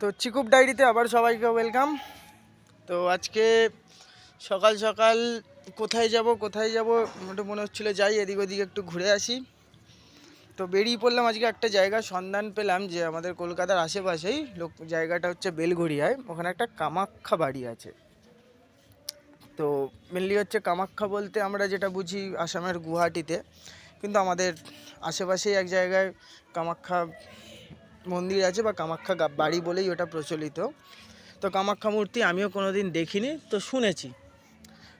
তো চিকুপ ডায়েরিতে আবার সবাইকে ওয়েলকাম। তো আজকে সকাল সকাল কোথায় যাব কোথায় যাব, মোটে মনে হচ্ছিল যাই, এদিক ওদিক একটু ঘুরে আসি। তো বেরিয়ে পড়লাম আজকে একটা জায়গার সন্ধান পেলাম যে আমাদের কলকাতার আশেপাশেই, লোক, জায়গাটা হচ্ছে বেলঘড়িয়ায়, ওখানে একটা কামাখ্যা বাড়ি আছে। তো মেনলি হচ্ছে কামাখ্যা বলতে আমরা যেটা বুঝি আসামের গুয়াহাটিতে, কিন্তু আমাদের আশেপাশেই এক জায়গায় কামাখ্যা মন্দির আছে বা কামাখ্যা বাড়ি বলেই ওটা প্রচলিত। তো কামাখ্যা মূর্তি আমিও কোনো দিন দেখিনি, তো শুনেছি।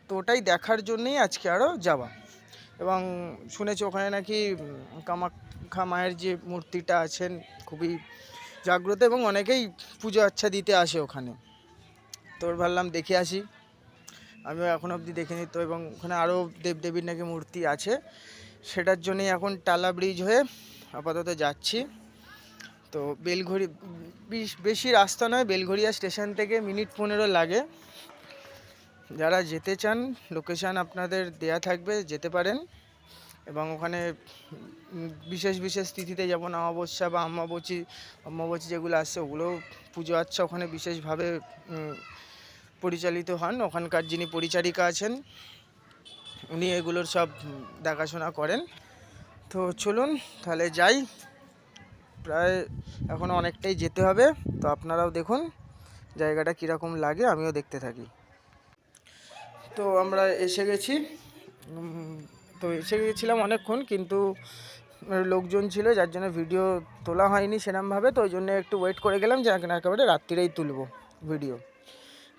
তো ওটাই দেখার জন্যেই আজকে আরও যাওয়া। এবং শুনেছি ওখানে নাকি কামাখ্যা মায়ের যে মূর্তিটা আছেন, খুবই জাগ্রত এবং অনেকেই পুজো আচ্ছা দিতে আসে ওখানে। তোর ভাবলাম দেখে আসি। আমিও এখন অবধি দেখিনি, তো এবং ওখানে আরও দেবদেবীর নাকি মূর্তি আছে। সেটার জন্যই এখন টালা ব্রিজ হয়ে আপাতত যাচ্ছি। তো বেলঘড়ি, বিশ- বেশি রাস্তা নয়, বেলঘড়িয়া স্টেশন থেকে মিনিট পনেরো লাগে। যারা যেতে চান, লোকেশান আপনাদের দেয়া থাকবে, যেতে পারেন। এবং ওখানে বিশেষ বিশেষ তিথিতে যেমন অমাবস্যা বা অমাবচি অমাবচি যেগুলো আসছে ওগুলো পুজো আচ্ছা ওখানে বিশেষভাবে পরিচালিত হন। ওখানকার যিনি পরিচারিকা আছেন, উনি এগুলোর সব দেখাশোনা করেন। তো চলুন, তাহলে যাই। প্রায় এখনও অনেকটাই যেতে হবে। তো আপনারাও দেখুন জায়গাটা কীরকম লাগে, আমিও দেখতে থাকি। তো আমরা এসে গেছি। তো এসে গেছিলাম অনেকক্ষণ, কিন্তু লোকজন ছিল, যার জন্য ভিডিও তোলা হয়নি সেরমভাবে। তো ওই জন্য একটু ওয়েট করে গেলাম যে এখন একেবারে রাত্রিরেই তুলবো ভিডিও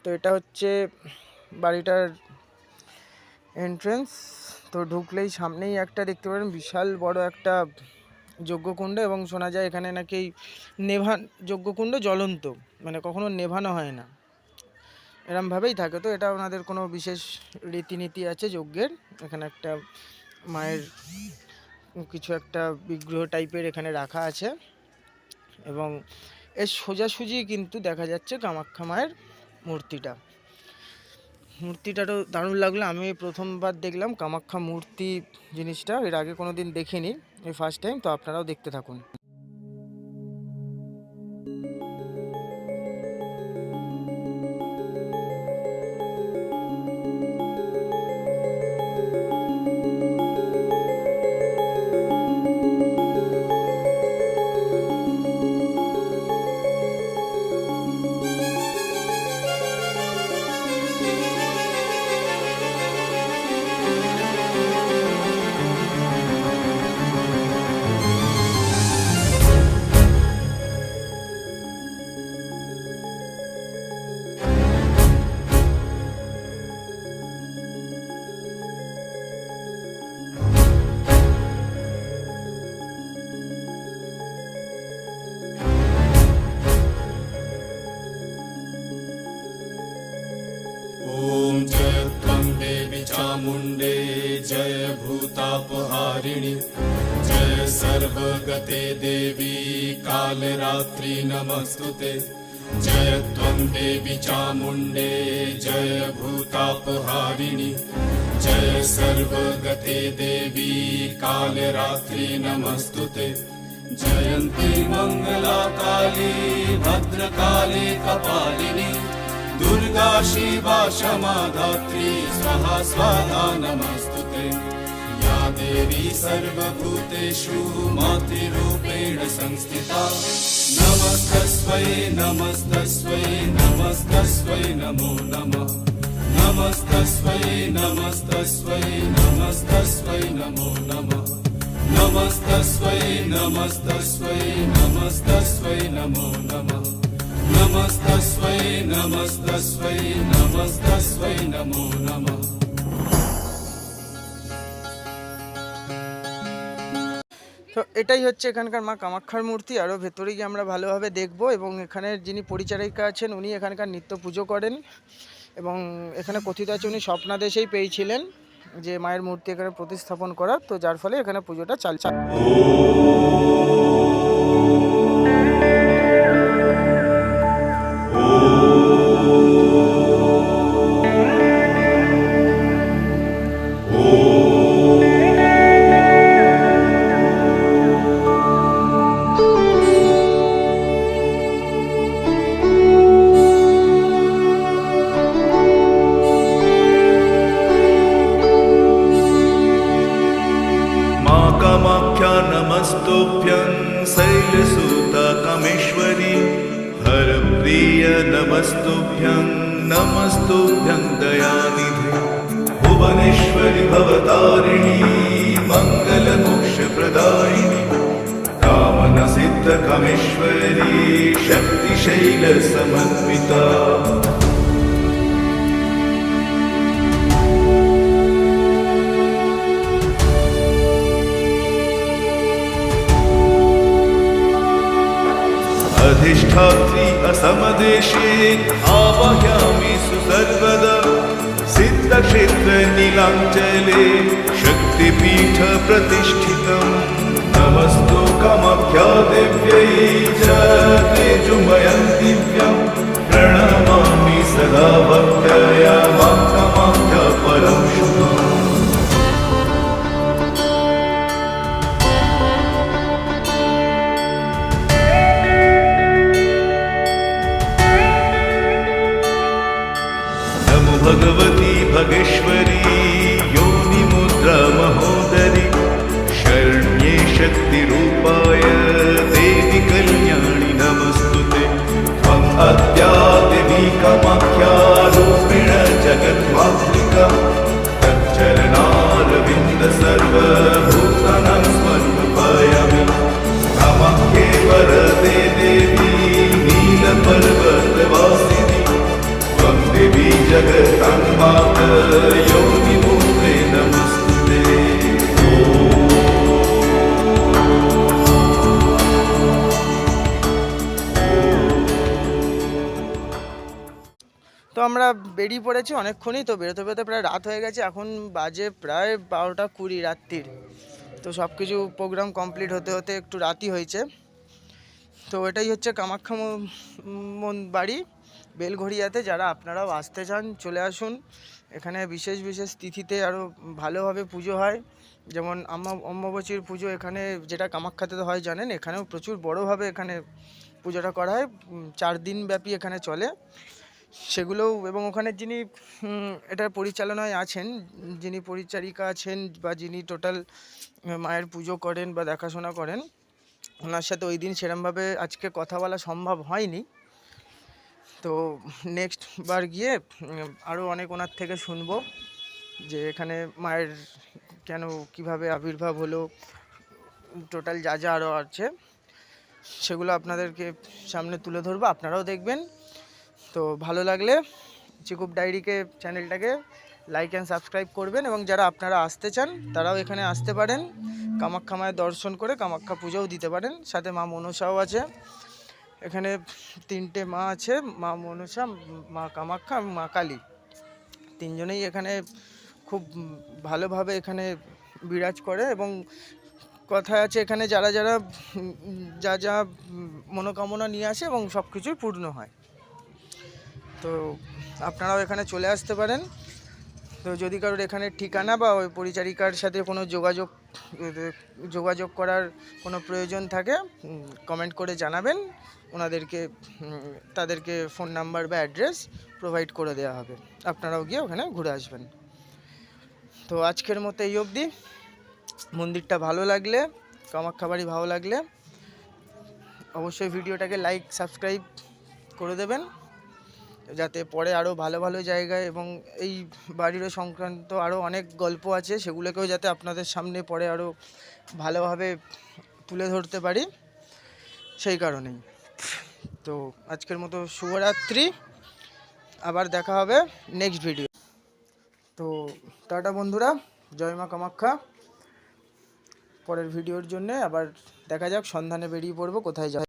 তো এটা হচ্ছে বাড়িটার এন্ট্রেন্স তো ঢুকলেই সামনেই একটা, দেখতে পারেন বিশাল বড় একটা যজ্ঞকুণ্ড এবং শোনা যায় এখানে নাকি নেভান যজ্ঞকুণ্ড জ্বলন্ত মানে কখনো নেভানো হয় না। এরমভাবেই থাকে। তো এটা ওনাদের কোনো বিশেষ রীতিনীতি আছে যজ্ঞের? এখানে একটা মায়ের কিছু একটা বিগ্রহ টাইপের এখানে রাখা আছে। এবং এর সোজাসুজি কিন্তু দেখা যাচ্ছে কামাখ্যা মায়ের মূর্তিটা। মূর্তিটারও দারুণ লাগল। আমি প্রথমবার দেখলাম কামাখ্যা মূর্তি জিনিসটা। এর আগে কোনো দিন দেখিনি। এই ফার্স্ট টাইম তো আপনারাও দেখতে থাকুন। चामुण्डे जय भूतापहारिणि। जय सर्वगते देवी कालरात्रि नमस्तु ते जय त्वं देवि चामुण्डे जय भूतापहारिणि। जय सर्वगते देवी कालरात्रि नमस्तु ते जयन्ती मङ्गला काली भद्रकाली कपालिनी दुर्गा शिवा क्षमा धात्री स्वाहा स्वाहा नमस्तु ते या देवी सर्वभूतेषु मातृरूपेण संस्थिता। नमस्तस्मै नमस्तस्मै नमस्तस्मै नमो नमः। नमस्तस्मै नमस्तस्मै नमस्तस्मै नमो नमः। नमस्तस्मै नमस्तस्मै नमस्तस्मै नमो नमः नमस्तस्मै नमस्तस्मै नमस्तस्मै नमो नमः তো এটাই হচ্ছে এখানকার মা কামাখ্যার মূর্তি আরও ভেতরে গিয়ে আমরা ভালোভাবে দেখব এবং এখানের যিনি পরিচারিকা আছেন উনি এখানকার নিত্য পুজো করেন এবং এখানে কথিত আছে উনি স্বপ্নাদেশেই পেয়েছিলেন যে মায়ের মূর্তি এখানে প্রতিস্থাপন করা তো যার ফলে এখানে পুজোটা চাল চাল दयानिधे भुवनेश्वरि भवतारिणी मङ्गलमोक्षप्रदायिनि कामनसिद्धकमेश्वरी शक्तिशैलसमन्विता। अधिष्ठात्री असमदेशे आवाहयामि सर्वदा शक्तिपीठ प्रतिष्ठित। नमस्तु कमभ्यादे भगवती देवी जगतान्मात योनिमूर्ते नमस्ते তো আমরা বেরিয়ে পড়েছি অনেকক্ষণই তো বেরোতে বেরোতে প্রায় রাত হয়ে গেছে এখন বাজে প্রায় বারোটা কুড়ি রাত্রির তো সব কিছু প্রোগ্রাম কমপ্লিট হতে হতে একটু রাতই হয়েছে তো এটাই হচ্ছে কামাখ্যা ম- মন- বাড়ি বেলঘড়িয়াতে যারা আপনারাও আসতে চান, চলে আসুন। এখানে বিশেষ বিশেষ তিথিতে আরও ভালোভাবে পুজো হয়। যেমন অম্বুবাচীর পুজো এখানে যেটা কামাখ্যাতে হয় জানেন, এখানেও প্রচুর বড়োভাবে এখানে পুজোটা করা হয়। চার দিন ব্যাপী এখানে চলে। সেগুলোও এবং ওখানে যিনি এটার পরিচালনায় আছেন, যিনি পরিচারিকা আছেন বা যিনি টোটাল মায়ের পুজো করেন বা দেখাশোনা করেন, ওনার সাথে ওই দিন সেরমভাবে আজকে কথা বলা সম্ভব হয়নি। তো নেক্সট বার গিয়ে আরও অনেক ওনার থেকে শুনব যে এখানে মায়ের কেন, কীভাবে আবির্ভাব হলো, টোটাল যা যা আরও আছে, সেগুলো আপনাদেরকে সামনে তুলে ধরবো, আপনারাও দেখবেন। তো ভালো লাগলে চিকুপ ডায়েরিকে, চ্যানেলটাকে লাইক অ্যান্ড সাবস্ক্রাইব করবেন এবং যারা আপনারা আসতে চান, তারাও এখানে আসতে পারেন। কামাখ্যা মায়ের দর্শন করে কামাখ্যা পুজোও দিতে পারেন। সাথে মা মনসাও আছে। এখানে তিনটে মা আছে, মা মনসা, মা কামাখ্যা মা কালী। তিনজনেই এখানে খুব ভালোভাবে এখানে বিরাজ করে এবং কথা আছে এখানে যারা যারা, যা যা মনোকামনা নিয়ে আসে এবং সব কিছুই পূর্ণ হয়। তো আপনারাও এখানে চলে আসতে পারেন। তো যদি কারোর এখানে ঠিকানা বা ওই পরিচারিকার সাথে কোনো যোগাযোগ যোগাযোগ করার কোনো প্রয়োজন থাকে কমেন্ট করে জানাবেন। ওনাদেরকে তাদেরকে ফোন নাম্বার বা অ্যাড্রেস প্রোভাইড করে দেওয়া হবে। আপনারাও গিয়ে ওখানে ঘুরে আসবেন। তো আজকের মতো এই অবধি। মন্দিরটা ভালো লাগলে কামাখ্যা বাড়ি ভালো লাগলে, অবশ্যই ভিডিওটাকে লাইক সাবস্ক্রাইব করে দেবেন। যাতে পরে আরও ভালো ভালো জায়গায় এবং এই বাড়িরও সংক্রান্ত আরও অনেক গল্প আছে, সেগুলোকেও যাতে আপনাদের সামনে পরে আরও ভালোভাবে তুলে ধরতে পারি, সেই কারণেই। তো আজকের মতো শুভরাত্রি, আবার দেখা হবে নেক্সট ভিডিও তো টাটা বন্ধুরা, জয় মা কামাখ্যা। পরের ভিডিওর জন্য আবার দেখা যাক, সন্ধানে বেরিয়ে পড়ব, কোথায় যাবে।